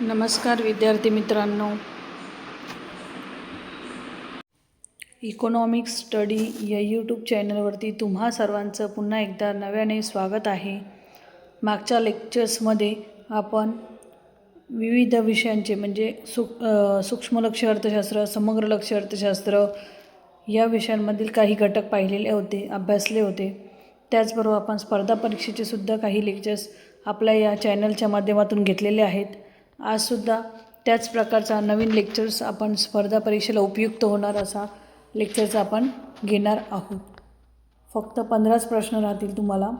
नमस्कार विद्यार्थी मित्रांनो. इकॉनॉमिक्स स्टडी या यूट्यूब चॅनलवरती तुम्हा सर्वांचं पुन्हा एकदा नव्याने स्वागत आहे. मागच्या लेक्चर्समध्ये आपण विविध विषयांचे म्हणजे सु सूक्ष्म लक्ष अर्थशास्त्र समग्र लक्ष्य अर्थशास्त्र या विषयांमधील काही घटक पाहिलेले होते अभ्यासले होते. त्याचबरोबर आपण स्पर्धा परीक्षेचे सुद्धा काही लेक्चर्स आपल्या या चॅनलच्या माध्यमातून घेतलेले आहेत. आजसुद्धा त्याच प्रकारचा नवीन लेक्चर्स आपण स्पर्धा परीक्षेला उपयुक्त होणार असा लेक्चर्स आपण घेणार आहोत. फक्त पंधराच प्रश्न राहतील तुम्हाला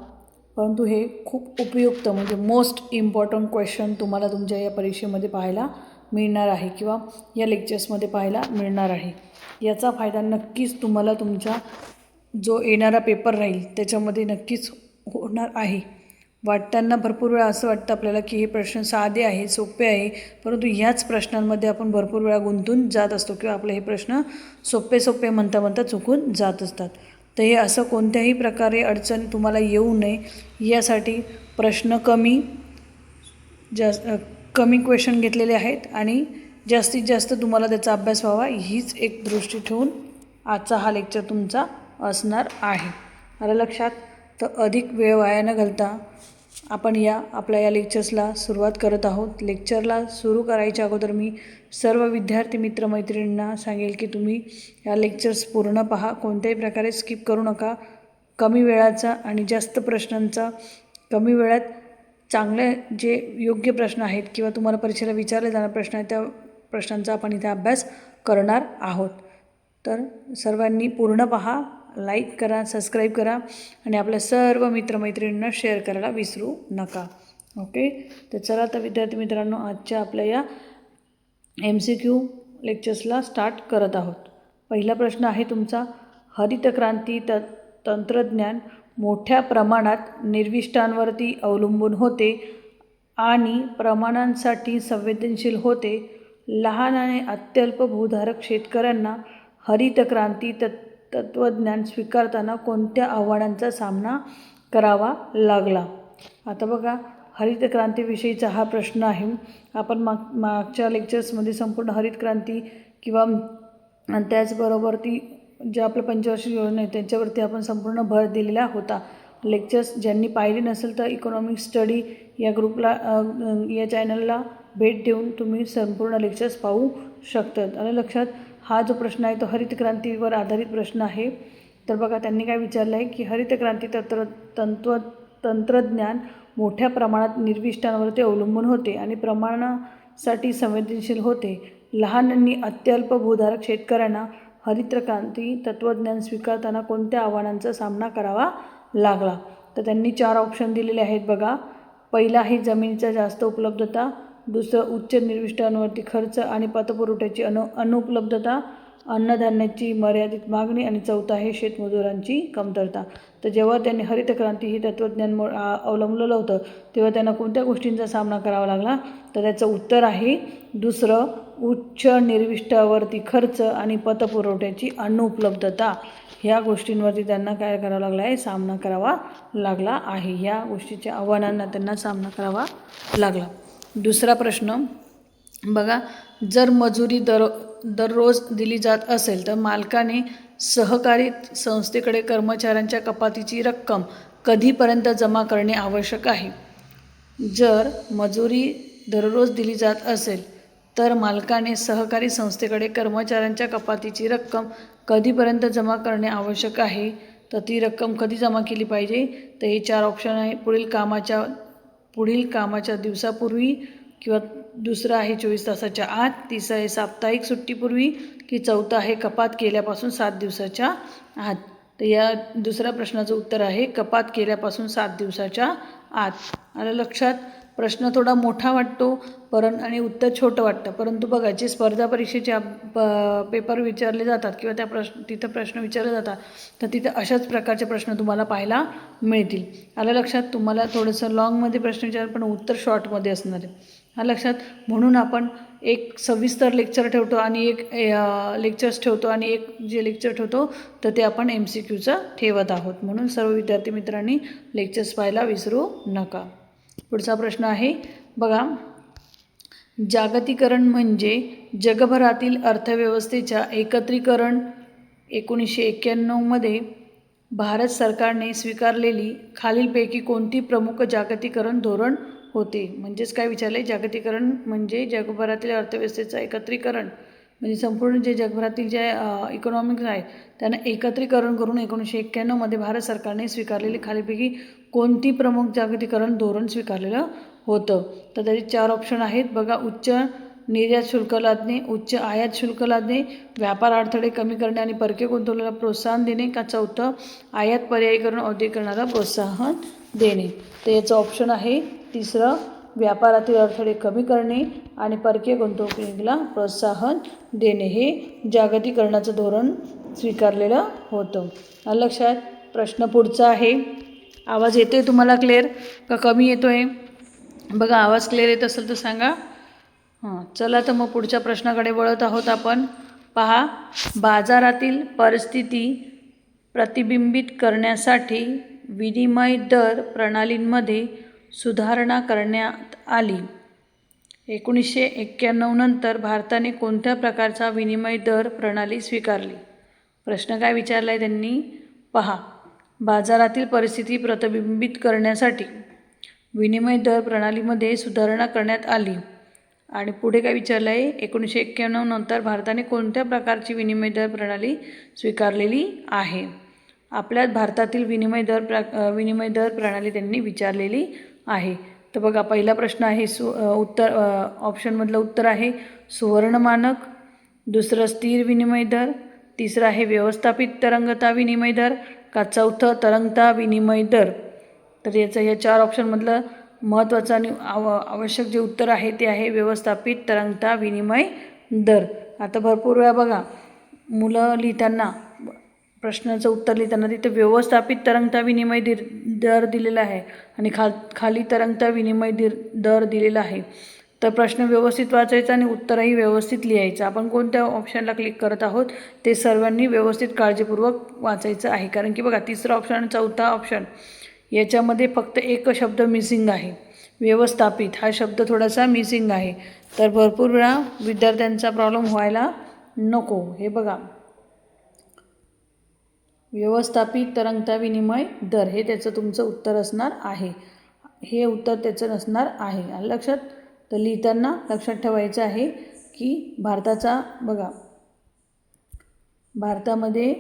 परंतु हे खूप उपयुक्त म्हणजे मोस्ट इम्पॉर्टंट क्वेश्चन तुम्हाला तुमच्या या परीक्षेमध्ये पाहायला मिळणार आहे किंवा या लेक्चर्समध्ये पाहायला मिळणार आहे. याचा फायदा नक्कीच तुम्हाला तुमचा जो येणारा पेपर राहील त्याच्यामध्ये नक्कीच होणार आहे. वाटताना भरपूर वेळा असं वाटतं आपल्याला की हे प्रश्न साधे आहे सोपे आहे परंतु ह्याच प्रश्नांमध्ये आपण भरपूर वेळा गुंतून जात असतो किंवा आपले हे प्रश्न सोपे सोपे म्हणता म्हणता चुकून जात असतात. तर हे असं कोणत्याही प्रकारे अडचण तुम्हाला येऊ नये यासाठी प्रश्न कमी जास्त कमी क्वेश्चन घेतलेले आहेत आणि जास्तीत जास्त तुम्हाला त्याचा अभ्यास व्हावा हीच एक दृष्टी ठेवून आजचा हा लेक्चर तुमचा असणार आहे. आलं लक्षात? तर अधिक वेळ वाया न घालता आपण या आपल्या या लेक्चर्सला सुरुवात करत आहोत. लेक्चरला सुरू करायच्या अगोदर मी सर्व विद्यार्थी मित्रमैत्रिणींना सांगेल की तुम्ही या लेक्चर्स पूर्ण पहा. कोणत्याही प्रकारे स्किप करू नका. कमी वेळाचा आणि जास्त प्रश्नांचा कमी वेळात चांगले जे योग्य प्रश्न आहेत किंवा तुम्हाला परीक्षेला विचारले जाणारे प्रश्न आहेत त्या प्रश्नांचा आपण इथे अभ्यास करणार आहोत. तर सर्वांनी पूर्ण पहा. लाईक करा सबस्क्राईब करा आणि आपल्या सर्व मित्रमैत्रिणींना शेअर करायला विसरू नका. ओके? तर चला तर विद्यार्थी मित्रांनो आजच्या आपल्या या एम सी क्यू लेक्चर्सला स्टार्ट करत आहोत. पहिला प्रश्न आहे तुमचा हरितक्रांती त तंत्रज्ञान मोठ्या प्रमाणात निर्विष्टांवरती अवलंबून होते आणि प्रमाणांसाठी संवेदनशील होते. लहान आणि अत्यल्प भूधारक शेतकऱ्यांना हरितक्रांती त तत्त्वज्ञान स्वीकारताना कोणत्या आव्हानांचा सामना करावा लागला? आता बघा हरित क्रांतीविषयीचा हा प्रश्न आहे. आपण माग मागच्या लेक्चर्समध्ये संपूर्ण हरित क्रांती किंवा त्याचबरोबर ती जे आपलं पंचवार्षिक योजना आहे त्यांच्यावरती आपण संपूर्ण भर दिलेला होता. लेक्चर्स ज्यांनी पाहिले नसेल तर इकॉनॉमिक स्टडी या ग्रुपला या चॅनलला भेट देऊन तुम्ही संपूर्ण लेक्चर्स पाहू शकतात. आणि लक्षात हा जो प्रश्न आहे तो हरित क्रांतीवर आधारित प्रश्न आहे. तर बघा त्यांनी काय विचारलं आहे की हरित क्रांती तंत्र तंत्व तंत्रज्ञान मोठ्या प्रमाणात निर्विष्टांवरती अवलंबून होते आणि प्रमाणासाठी संवेदनशील होते. लहान आणि अत्यल्प भूधारक शेतकऱ्यांना हरित क्रांती तत्त्वज्ञान स्वीकारताना कोणत्या आव्हानांचा सामना करावा लागला? तर त्यांनी चार ऑप्शन दिलेले आहेत बघा. पहिला आहे जमिनीचा जास्त उपलब्धता दुसरं उच्च निर्विष्टांवरती खर्च आणि पतपुरवठ्याची अनु अनुपलब्धता अन्नधान्याची मर्यादित मागणी आणि चौथा आहे शेतमजुरांची कमतरता. तर जेव्हा त्यांनी हरित क्रांती ही तत्त्वज्ञान अवलंबलेलं होतं तेव्हा त्यांना कोणत्या गोष्टींचा सामना करावा लागला? तर त्याचं उत्तर आहे दुसरं उच्च निर्विष्टावरती खर्च आणि पतपुरवठ्याची अनुपलब्धता. ह्या गोष्टींवरती त्यांना काय करावं लागला आहे? सामना करावा लागला आहे. या गोष्टीच्या आव्हानांना त्यांना सामना करावा लागला. दुसरा प्रश्न बघा जर मजुरी दर दररोज दिली जात असेल तर मालकाने सहकारी संस्थेकडे कर्मचाऱ्यांच्या कपातीची रक्कम कधीपर्यंत जमा करणे आवश्यक आहे? जर मजुरी दररोज दिली जात असेल तर मालकाने सहकारी संस्थेकडे कर्मचाऱ्यांच्या कपातीची रक्कम कधीपर्यंत जमा करणे आवश्यक आहे? तर ती रक्कम कधी जमा केली पाहिजे? तर हे चार ऑप्शन आहे. पुढील कामाच्या पुढील कामाच्या दिवसापूर्वी किंवा दुसरं आहे चोवीस तासाच्या आत तिसरं आहे साप्ताहिक सुट्टीपूर्वी की चौथं आहे कपात केल्यापासून सात दिवसाच्या आत. तर या दुसऱ्या प्रश्नाचं उत्तर आहे कपात केल्यापासून सात दिवसाच्या आत. आलं लक्षात? प्रश्न थोडा मोठा वाटतो परं आणि उत्तर छोटं वाटतं. परंतु बघा जे स्पर्धा परीक्षेचे प- पेपर विचारले जातात किंवा त्या प्रश्न तिथं प्रश्न विचारले जातात तर तिथं अशाच प्रकारचे प्रश्न तुम्हाला पाहायला मिळतील. आलं लक्षात? तुम्हाला थोडंसं लॉंगमध्ये प्रश्न विचार पण उत्तर शॉर्टमध्ये असणार आहे. हा लक्षात? म्हणून आपण एक सविस्तर लेक्चर ठेवतो आणि एक लेक्चर्स ठेवतो आणि एक जे लेक्चर ठेवतो तर ते आपण एम सी क्यूचं ठेवत आहोत. म्हणून सर्व विद्यार्थी मित्रांनी लेक्चर्स पाहायला विसरू नका. पुढचा प्रश्न आहे. बघा. जागतिकरण म्हणजे जगभरातील अर्थव्यवस्थेच्या एकत्रीकरण. एकोणीसशे एक्क्याण्णवमध्ये भारत सरकारने स्वीकारलेली खालीलपैकी कोणती प्रमुख जागतिकरण धोरण होते? म्हणजेच काय विचारले जागतिकरण म्हणजे जगभरातील अर्थव्यवस्थेचं एकत्रीकरण. म्हणजे संपूर्ण जे जगभरातील जे इकॉनॉमिक्स आहे त्यांना एकत्रीकरण करून एकोणीसशे एक्क्याण्णवमध्ये भारत सरकारने स्वीकारलेली खालीपैकी कोणती प्रमुख जागतिकरण धोरण स्वीकारलेलं होतं? तर त्याचे चार ऑप्शन आहेत. बघा उच्च निर्यात शुल्क लादणे उच्च आयात शुल्क लादणे व्यापार अडथळे कमी करणे आणि परकीय गुंतवणुकीला प्रोत्साहन देणे. का चौथं? आयात पर्यायीकरण औद्योगिकरणाला प्रोत्साहन देणे. तर याचं ऑप्शन आहे. तिसरं व्यापारातील अडथळे कमी करणे आणि परकीय गुंतवणुकीला प्रोत्साहन देणे. हे जागतिकरणाचं धोरण स्वीकारलेलं होतं. लक्षात प्रश्न पुढचा आहे. आवाज येतो आहे तुम्हाला क्लिअर का कमी येतो आहे बघा आवाज क्लिअर येत असेल तर सांगा. हां चला तर मग पुढच्या प्रश्नाकडे वळत आहोत आपण. पहा बाजारातील परिस्थिती प्रतिबिंबित करण्यासाठी विनिमय दर प्रणालींमध्ये सुधारणा करण्यात आली. एकोणीसशे एक्क्याण्णव नंतर भारताने कोणत्या प्रकारचा विनिमय दर प्रणाली स्वीकारली? प्रश्न काय विचारला आहे त्यांनी? पहा बाजारातील परिस्थिती प्रतिबिंबित करण्यासाठी विनिमय दर प्रणालीमध्ये सुधारणा करण्यात आली. आणि पुढे काय विचारलं आहे? एकोणीसशे एक्क्याण्णव नंतर भारताने कोणत्या प्रकारची विनिमय दर प्रणाली स्वीकारलेली आहे? आपल्यात भारतातील विनिमय दर प्र विनिमय दर प्रणाली त्यांनी विचारलेली आहे. तर बघा पहिला प्रश्न आहे सु उत्तर ऑप्शनमधलं उत्तर आहे सुवर्ण मानक दुसरं स्थिर विनिमय दर. तिसरं आहे व्यवस्थापित तरंगता विनिमय दर. का चौथं तरंगता विनिमय दर? तर याचं या चार ऑप्शनमधलं महत्त्वाचं आणि आव आवश्यक जे उत्तर आहे ते आहे व्यवस्थापित तरंगता विनिमय दर. आता भरपूर वेळा बघा मुलं लिहिताना प्रश्नाचं उत्तर लिहिताना तिथे व्यवस्थापित तरंगता विनिमय दिर दर दिलेला आहे आणि खा खाली तरंगता विनिमय दिर दर दिलेला आहे. तर प्रश्न व्यवस्थित वाचायचा आणि उत्तरही व्यवस्थित लिहायचं. आपण कोणत्या ऑप्शनला क्लिक करत आहोत ते सर्वांनी व्यवस्थित काळजीपूर्वक वाचायचं आहे. कारण की बघा तिसरा ऑप्शन आणि चौथा ऑप्शन याच्यामध्ये फक्त एक शब्द मिसिंग आहे. व्यवस्थापित हा शब्द थोडासा मिसिंग आहे. तर भरपूर वेळा विद्यार्थ्यांचा प्रॉब्लेम व्हायला नको. हे बघा. व्यवस्थापित तरंगता विनिमय दर हे त्याचं तुमचं उत्तर असणार आहे. हे उत्तर त्याचं नसणार आहे. लक्षात तर लिहिताना लक्षात ठेवायचं आहे की भारताचा बघा भारतामध्ये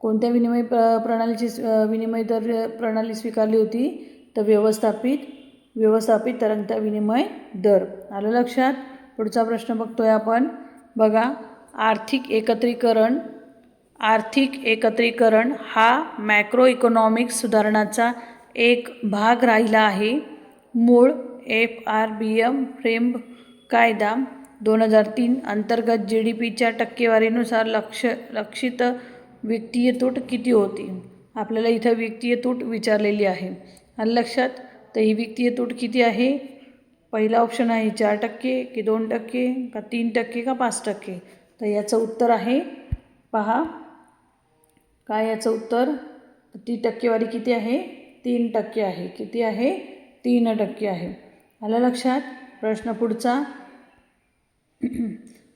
कोणत्या विनिमय प्र प्रणालीची विनिमय दर प्रणाली स्वीकारली होती? तर व्यवस्थापित व्यवस्थापित तरंगता विनिमय दर. आलं लक्षात? पुढचा प्रश्न बघतोय आपण. बघा आर्थिक एकत्रीकरण आर्थिक एकत्रीकरण हा मॅक्रो इकॉनॉमिक सुधारणाचा एक भाग राहिला आहे. मूळ F R B M frame कायदा दोन हजार तीन अंतर्गत जी डी पीच्या टक्केवारीनुसार लक्ष लक्षित वित्तीय तूट किती होती? आपल्याला इथं वित्तीय तूट विचारलेली आहे. आणि लक्षात तर ही वित्तीय तूट किती आहे? पहिला ऑप्शन आहे चार टक्के की दोन टक्के का तीन टक्के का पाच टक्के? तर याचं उत्तर आहे पहा. काय याचं उत्तर? ती टक्केवारी किती आहे? तीन टक्के आहे. किती आहे? तीन टक्के आहे. आलं लक्षात? प्रश्न पुढचा.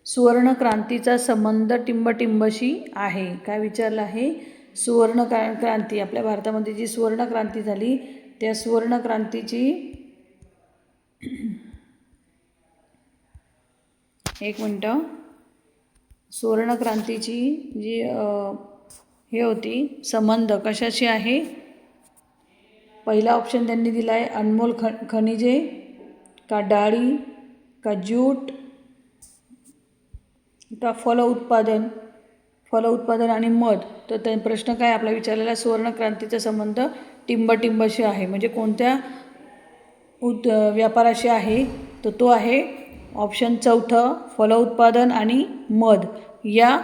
सुवर्ण क्रांतीचा संबंध टिंबटिंबशी आहे. काय विचारलं आहे? सुवर्ण क्रांती आपल्या भारतामध्ये जी सुवर्ण क्रांती झाली त्या सुवर्ण क्रांतीची एक मिनटं. सुवर्ण क्रांतीची जी हे होती संबंध कशाशी आहे? पहिला ऑप्शन त्यांनी दिला आहे अनमोल ख खनिजे का डाळी का ज्यूट का फल उत्पादन फल उत्पादन आणि मध. तर त्या प्रश्न काय? आपला विचारलेला सुवर्णक्रांतीचा संबंध टिंबटिंबशी आहे. म्हणजे कोणत्या उद व्यापाराशी आहे? तर तो आहे ऑप्शन चौथं फल उत्पादन आणि मध. या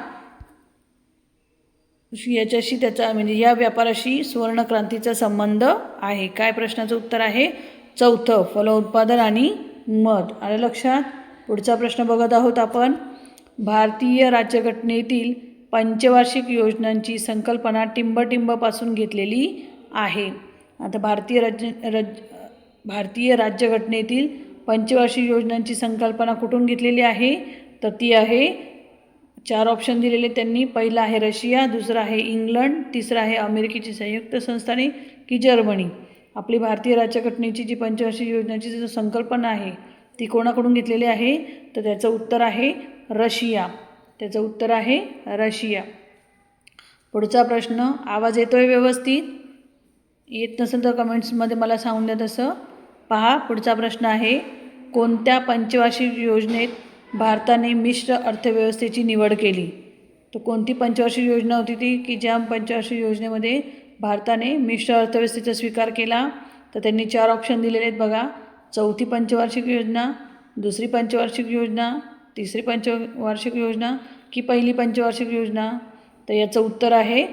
याच्याशी त्याचा म्हणजे या व्यापाराशी सुवर्णक्रांतीचा संबंध आहे. काय प्रश्नाचं उत्तर आहे? चौथं फलोत्पादन आणि मध. आलं लक्षात? पुढचा प्रश्न बघत आहोत आपण. भारतीय राज्यघटनेतील पंचवार्षिक योजनांची संकल्पना टिंबटिंबपासून घेतलेली आहे. आता भारतीय राज्य रज भारतीय राज्यघटनेतील पंचवार्षिक योजनांची संकल्पना कुठून घेतलेली आहे? तर ती आहे चार ऑप्शन दिलेले त्यांनी. पहिला आहे रशिया दुसरा आहे इंग्लंड तिसरा आहे अमेरिकेची संयुक्त संस्थाने की जर्मनी. आपली भारतीय राज्यघटनेची जी पंचवार्षिक योजनाची जी संकल्पना आहे ती कोणाकडून घेतलेली आहे? तर त्याचं उत्तर आहे रशिया. त्याचं उत्तर आहे रशिया. पुढचा प्रश्न आवाज येतोय व्यवस्थित? येत नसेल तर कमेंट्समध्ये मला सांगून द्या तसं. पहा पुढचा प्रश्न आहे कोणत्या पंचवार्षिक योजनेत भारताने मिश्र अर्थव्यवस्थेची निवड केली? तर कोणती पंचवार्षिक योजना होती ती? की ज्या पंचवार्षिक योजनेमध्ये भारताने मिश्र अर्थव्यवस्थेचा स्वीकार केला. तर त्यांनी चार ऑप्शन दिलेले आहेत बघा. चौथी पंचवार्षिक योजना दुसरी पंचवार्षिक योजना तिसरी पंचवार्षिक योजना की पहिली पंचवार्षिक योजना. तर याचं उत्तर आहे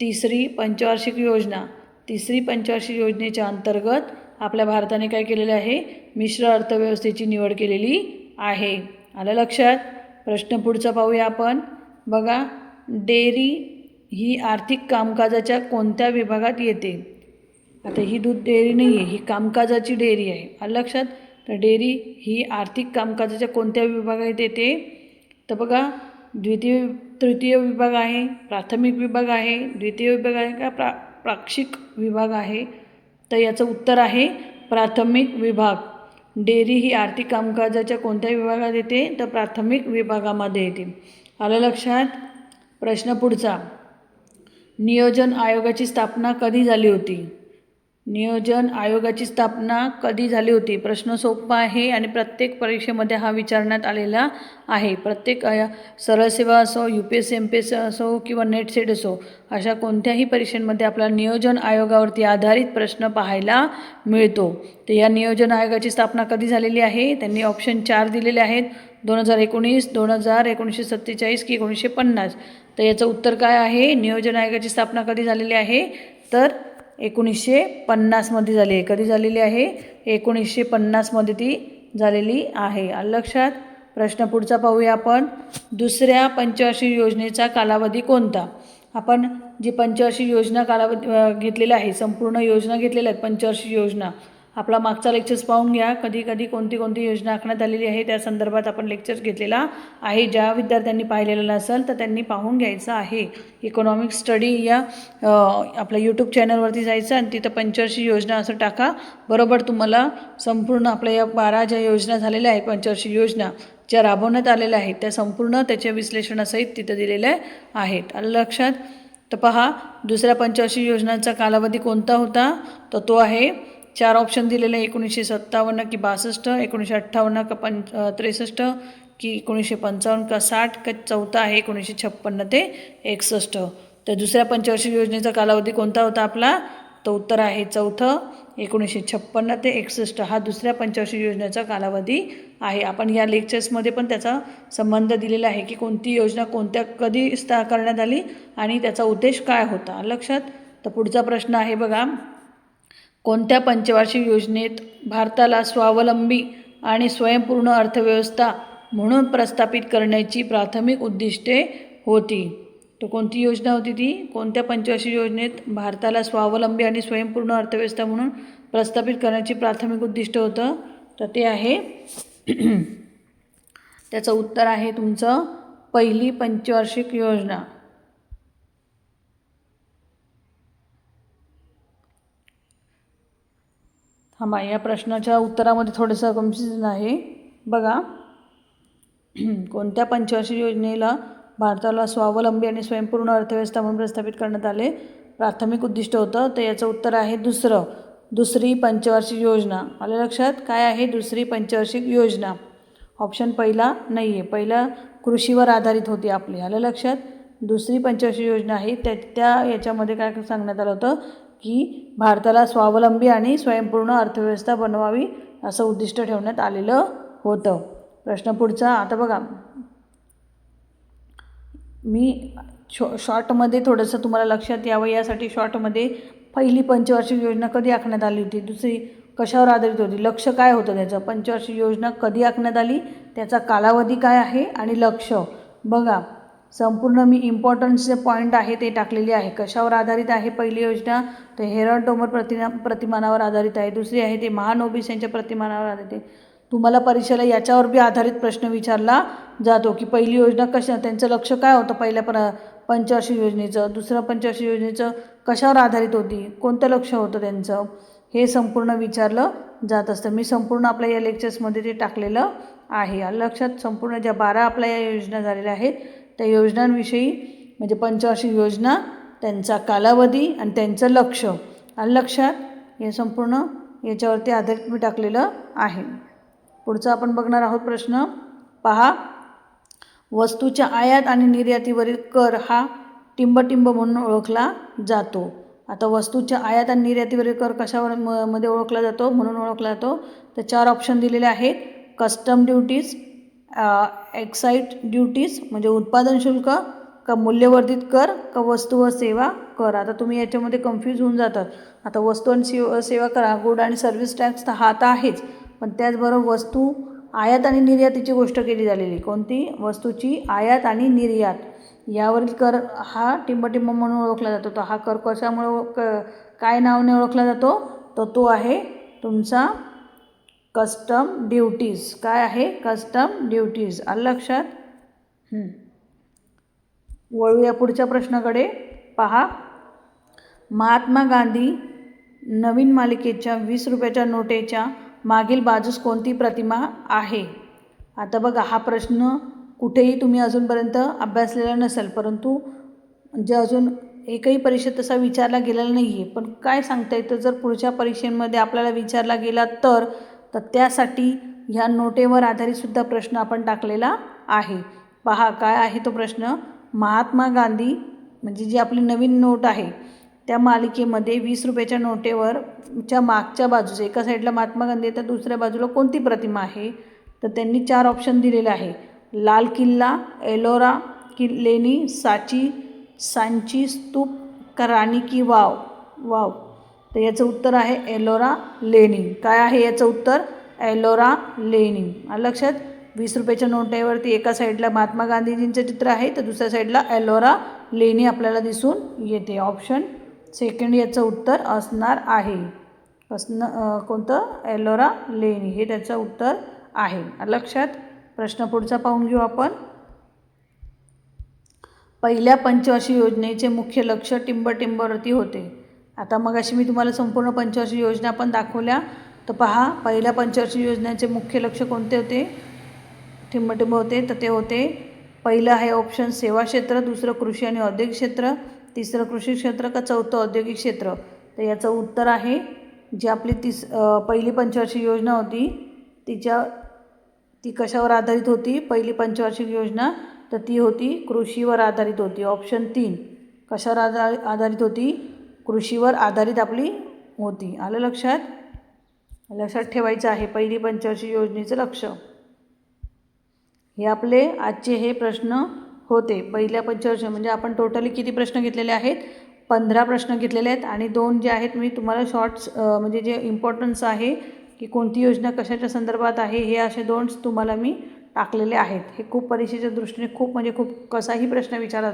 तिसरी पंचवार्षिक योजना. तिसरी पंचवार्षिक योजनेच्या अंतर्गत आपल्या भारताने काय केलेलं आहे? मिश्र अर्थव्यवस्थेची निवड केलेली आहे. आलं लक्षात? प्रश्न पुढचा पाहूया आपण. बघा डेअरी ही आर्थिक कामकाजाच्या कोणत्या विभागात येते? आता ही दूध डेअरी नाही आहे ही कामकाजाची डेअरी आहे. लक्षात? तर डेअरी ही आर्थिक कामकाजाच्या कोणत्या विभागात येते? तर बघा द्वितीय तृतीय विभाग आहे प्राथमिक विभाग आहे द्वितीय विभाग आहे का प्रा प्राक्षिक विभाग आहे? तर याचं उत्तर आहे प्राथमिक विभाग. डेअरी ही आर्थिक कामकाजाच्या कोणत्या विभागात येते? तर प्राथमिक विभागामध्ये येते. आलं लक्षात? प्रश्न पुढचा. नियोजन आयोगाची स्थापना कधी झाली होती? नियोजन आयोगाची स्थापना कधी झाली होती? प्रश्न सोपा आहे आणि प्रत्येक परीक्षेमध्ये हा विचारण्यात आलेला आहे. प्रत्येक सरळ सेवा असो U P S M P S असो किंवा नेट सेट असो अशा कोणत्याही परीक्षेमध्ये आपल्याला नियोजन आयोगावरती आधारित प्रश्न पाहायला मिळतो. तर या नियोजन आयोगाची स्थापना कधी झालेली आहे? त्यांनी ऑप्शन चार दिलेले आहेत. दोन हजार एकोणीस दोन हजार एकोणीसशे सत्तेचाळीस की एकोणीसशे पन्नास. तर याचं उत्तर काय आहे? नियोजन आयोगाची स्थापना कधी झालेली आहे? तर एकोणीसशे पन्नासमध्ये झाली आहे. कधी झालेली आहे? एकोणीसशे पन्नासमध्ये ती झालेली आहे. लक्षात? प्रश्न पुढचा पाहूया आपण. दुसऱ्या पंचवार्षिक योजनेचा कालावधी कोणता? आपण जी पंचवार्षिक योजना कालावधी अ, घेतलेला आहे संपूर्ण योजना घेतलेल्या आहेत पंचवार्षिक योजना. आपला मागचा लेक्चर्स पाहून घ्या. कधी कधी कोणती कोणती योजना आखण्यात आलेली आहे त्या संदर्भात आपण लेक्चर्स घेतलेला आहे. ज्या विद्यार्थ्यांनी पाहिलेलं नसेल तर त्यांनी पाहून घ्यायचं आहे. इकॉनॉमिक स्टडी या आपल्या यूट्यूब चॅनलवरती जायचं आणि तिथं पंचवर्षी योजना असं टाका. बरोबर तुम्हाला संपूर्ण आपल्या या बारा ज्या योजना झालेल्या आहेत पंचवर्षी योजना ज्या राबवण्यात आलेल्या आहेत त्या संपूर्ण त्याच्या विश्लेषणासहित तिथं दिलेल्या आहेत. आलं लक्षात? तर पहा दुसऱ्या पंचवर्षी योजनांचा कालावधी कोणता होता? तर तो आहे चार ऑप्शन दिलेले एकोणीसशे सत्तावन्न की बासष्ट एकोणीसशे अठ्ठावन्न का पं त्रेसष्ट की एकोणीसशे पंचावन्न का साठ का चौथा आहे एकोणीसशे छप्पन्न ते एकसष्ट. तर दुसऱ्या पंचवर्षीय योजनेचा कालावधी कोणता होता आपला? तो उत्तर आहे चौथं एकोणीसशे छप्पन्न ते एकसष्ट. हा दुसऱ्या पंचवर्षीय योजनेचा कालावधी आहे. आपण या लेक्चर्समध्ये पण त्याचा संबंध दिलेला आहे की कोणती योजना कोणत्या कधी स्था करण्यात आली आणि त्याचा उद्देश काय होता. लक्षात? तर पुढचा प्रश्न आहे बघा. कोणत्या पंचवार्षिक योजनेत भारताला स्वावलंबी आणि स्वयंपूर्ण अर्थव्यवस्था म्हणून प्रस्थापित करण्याची प्राथमिक उद्दिष्टे होती? तर कोणती योजना होती ती? कोणत्या पंचवार्षिक योजनेत भारताला स्वावलंबी आणि स्वयंपूर्ण अर्थव्यवस्था म्हणून प्रस्थापित करण्याची प्राथमिक उद्दिष्ट होतं? तर ते आहे त्याचं उत्तर आहे तुमचं पहिली पंचवार्षिक योजना. थांबा या प्रश्नाच्या उत्तरामध्ये थोडंसं कन्फ्युजन आहे. बघा. कोणत्या पंचवार्षिक योजनेला भारताला स्वावलंबी आणि स्वयंपूर्ण अर्थव्यवस्था म्हणून प्रस्थापित करण्यात आले? प्राथमिक उद्दिष्ट होतं तर याचं उत्तर आहे दुसरं. दुसरी पंचवार्षिक योजना. आलं लक्षात? काय आहे दुसरी पंचवार्षिक योजना? ऑप्शन पहिला नाही आहे पहिला कृषीवर आधारित होती आपली. आलं लक्षात? दुसरी पंचवार्षिक योजना आहे. त्या त्या याच्यामध्ये काय सांगण्यात आलं होतं? की भारताला स्वावलंबी आणि स्वयंपूर्ण अर्थव्यवस्था बनवावी असं उद्दिष्ट ठेवण्यात आलेलं होतं. प्रश्न पुढचा आता बघा. मी शॉ शॉर्टमध्ये थोडंसं तुम्हाला लक्षात यावं यासाठी शॉर्टमध्ये पहिली पंचवार्षिक योजना कधी आखण्यात आली होती? दुसरी कशावर आधारित होती? लक्ष काय होतं त्याचं? पंचवार्षिक योजना कधी आखण्यात आली? त्याचा कालावधी काय आहे? आणि लक्ष. बघा. संपूर्ण मी इम्पॉर्टन्सचे पॉईंट आहे ते टाकलेले आहे. कशावर आधारित आहे पहिली योजना? तर हेरॉन डोमर प्रतिमा प्रतिमानावर आधारित आहे. दुसरी आहे ते महान ओबीस यांच्या प्रतिमानावर आधारित आहे. तुम्हाला परीक्षेला याच्यावर बी आधारित प्रश्न विचारला जातो की पहिली योजना कशा त्यांचं लक्ष काय होतं पहिल्या प्र पंचवर्षीय योजनेचं? दुसरं पंचवर्षीय योजनेचं कशावर आधारित होती? कोणतं लक्ष होतं त्यांचं? हे संपूर्ण विचारलं जात असतं. मी संपूर्ण आपल्या या लेक्चर्समध्ये ते टाकलेलं आहे. लक्षात संपूर्ण ज्या बारा आपल्या या योजना झालेल्या आहेत त्या योजनांविषयी म्हणजे पंचवार्षिक योजना त्यांचा कालावधी आणि त्यांचं लक्ष. आणि लक्षात हे संपूर्ण याच्यावरती आधारित मी टाकलेलं आहे. पुढचा आपण बघणार आहोत प्रश्न. पहा. वस्तूच्या आयात आणि निर्यातीवरील कर हा टिंबटिंब म्हणून ओळखला जातो. आता वस्तूच्या आयात आणि निर्यातीवरील कर कशावर म मध्ये ओळखला जातो? म्हणून ओळखला जातो. तर चार ऑप्शन दिलेले आहेत. कस्टम ड्युटीज एक्साईट ड्युटीज म्हणजे उत्पादन शुल्क का मूल्यवर्धित कर का वस्तू व सेवा कर. आता तुम्ही याच्यामध्ये कन्फ्यूज होऊन जातात आता वस्तू आणि सेवा सेवा करा. गुड आणि सर्व्हिस टॅक्स तर हा तर आहेच. पण त्याचबरोबर वस्तू आयात आणि निर्यातीची गोष्ट केली झालेली. कोणती? वस्तूची आयात आणि निर्यात. यावरील कर हा टिंबटिंब म्हणून ओळखला जातो. तर हा कर कशामुळे क काय नावाने ओळखला जातो? तर तो आहे तुमचा कस्टम ड्युटीज काय आहे? कस्टम ड्युटीज आलं लक्षात? वळूया पुढच्या प्रश्नाकडे. पहा. महात्मा गांधी नवीन मालिकेच्या वीस रुपयाच्या नोटेच्या मागील बाजूस कोणती प्रतिमा आहे? आता बघा हा प्रश्न कुठेही तुम्ही अजूनपर्यंत अभ्यासलेला नसेल परंतु जे अजून एकही परीक्षेत तसा विचारला गेलेला नाही आहे पण काय सांगता येतं? जर पुढच्या परीक्षेमध्ये आपल्याला विचारला गेला तर तर त्यासाठी ह्या नोटेवर आधारितसुद्धा प्रश्न आपण टाकलेला आहे. पहा काय आहे तो प्रश्न? महात्मा गांधी म्हणजे जी आपली नवीन नोट आहे त्या मालिकेमध्ये वीस रुपयाच्या नोटेवर च्या मागच्या बाजूचे एका साईडला महात्मा गांधी आहे तर दुसऱ्या बाजूला कोणती प्रतिमा आहे? तर त्यांनी चार ऑप्शन दिलेले आहे. लाल किल्ला एलोरा कि लेणी साची सांची स्तूप का राणी की वाव. वाव. तर याचं उत्तर आहे एलोरा लेणी काय आहे याचं उत्तर? एलोरा लेणी आलं लक्षात वीस रुपयाच्या नोटेवरती एका साईडला महात्मा गांधीजींचं चित्र आहे तर दुसऱ्या साईडला एलोरा लेणी आपल्याला दिसून येते. ऑप्शन सेकंड याचं उत्तर असणार आहे. असणं कोणतं? एलोरा लेणी हे त्याचं उत्तर आहे. लक्षात प्रश्न पुढचा पाहून घेऊ आपण. पहिल्या पंचवार्षिक योजनेचे मुख्य लक्ष टिंबटिंबवरती होते. आता मग अशी मी तुम्हाला संपूर्ण पंचवर्षीय योजना पण दाखवल्या. तर पहा पहिल्या पंचवर्षीय योजनेचे मुख्य लक्ष कोणते होते? ठिंबटिंब होते तर ते होते पहिलं आहे ऑप्शन सेवा क्षेत्र दुसरं कृषी आणि औद्योगिक क्षेत्र तिसरं कृषी क्षेत्र का चौथं औद्योगिक क्षेत्र? तर याचं उत्तर आहे जी आपली तीस पहिली पंचवार्षिक योजना होती तिच्या ती कशावर आधारित होती? पहिली पंचवार्षिक योजना तर ती होती कृषीवर आधारित होती. ऑप्शन तीन कशावर आधार आधारित होती? कृषीवर आधारित आपली होती आलं लक्षात? लक्षात ठेवायचं आहे. पहिली पंचवर्षीय योजनेचं लक्ष. हे आपले आजचे हे प्रश्न होते. पहिल्या पंचवर्ष म्हणजे आपण टोटली किती प्रश्न घेतलेले आहेत? पंधरा प्रश्न घेतलेले आहेत आणि दोन जे आहेत मी तुम्हाला शॉर्ट्स म्हणजे जे इम्पॉर्टन्स आहे की कोणती योजना कशाच्या संदर्भात आहे हे असे दोन तुम्हाला मी टाकलेले आहेत. हे खूप परीक्षेच्या दृष्टीने खूप म्हणजे खूप कसाही प्रश्न विचारला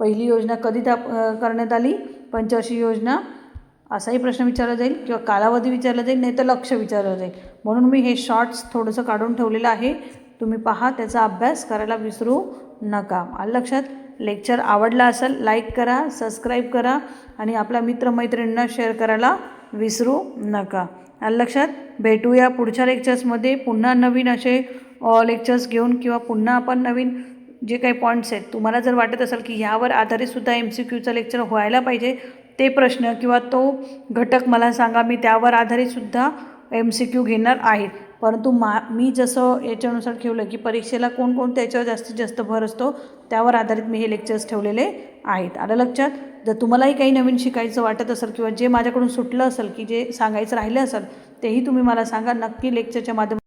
पहिली योजना कधी त्या करण्यात आली? पंचवर्षीय योजना? असाही प्रश्न विचारला जाईल किंवा कालावधी विचारला जाईल नाही तर लक्ष विचारलं जाईल. म्हणून मी हे शॉर्ट्स थोडंसं काढून ठेवलेलं आहे. तुम्ही पहा त्याचा अभ्यास करायला विसरू नका. आलं लक्षात? लेक्चर आवडला असेल लाईक करा सबस्क्राईब करा आणि आपल्या मित्रमैत्रिणींना शेअर करायला विसरू नका. आलं लक्षात? भेटूया पुढच्या लेक्चर्समध्ये. पुन्हा नवीन असे लेक्चर्स घेऊन किंवा पुन्हा आपण नवीन जे काही पॉईंट्स आहेत तुम्हाला जर वाटत असेल की ह्यावर आधारितसुद्धा एम सी क्यूचं लेक्चर व्हायला पाहिजे ते प्रश्न किंवा तो घटक मला सांगा मी त्यावर आधारितसुद्धा एम सी क्यू घेणार आहे. परंतु मा मी जसं याच्यानुसार ठेवलं की परीक्षेला कोणकोणत्या याच्यावर जास्तीत जास्त भर असतो त्यावर आधारित मी हे लेक्चर्स ठेवलेले आहेत. आलं लक्षात? जर तुम्हालाही काही नवीन शिकायचं वाटत असेल किंवा जे माझ्याकडून सुटलं असेल की जे सांगायचं राहिलं असेल तेही तुम्ही मला सांगा. नक्की लेक्चरच्या माध्यमातून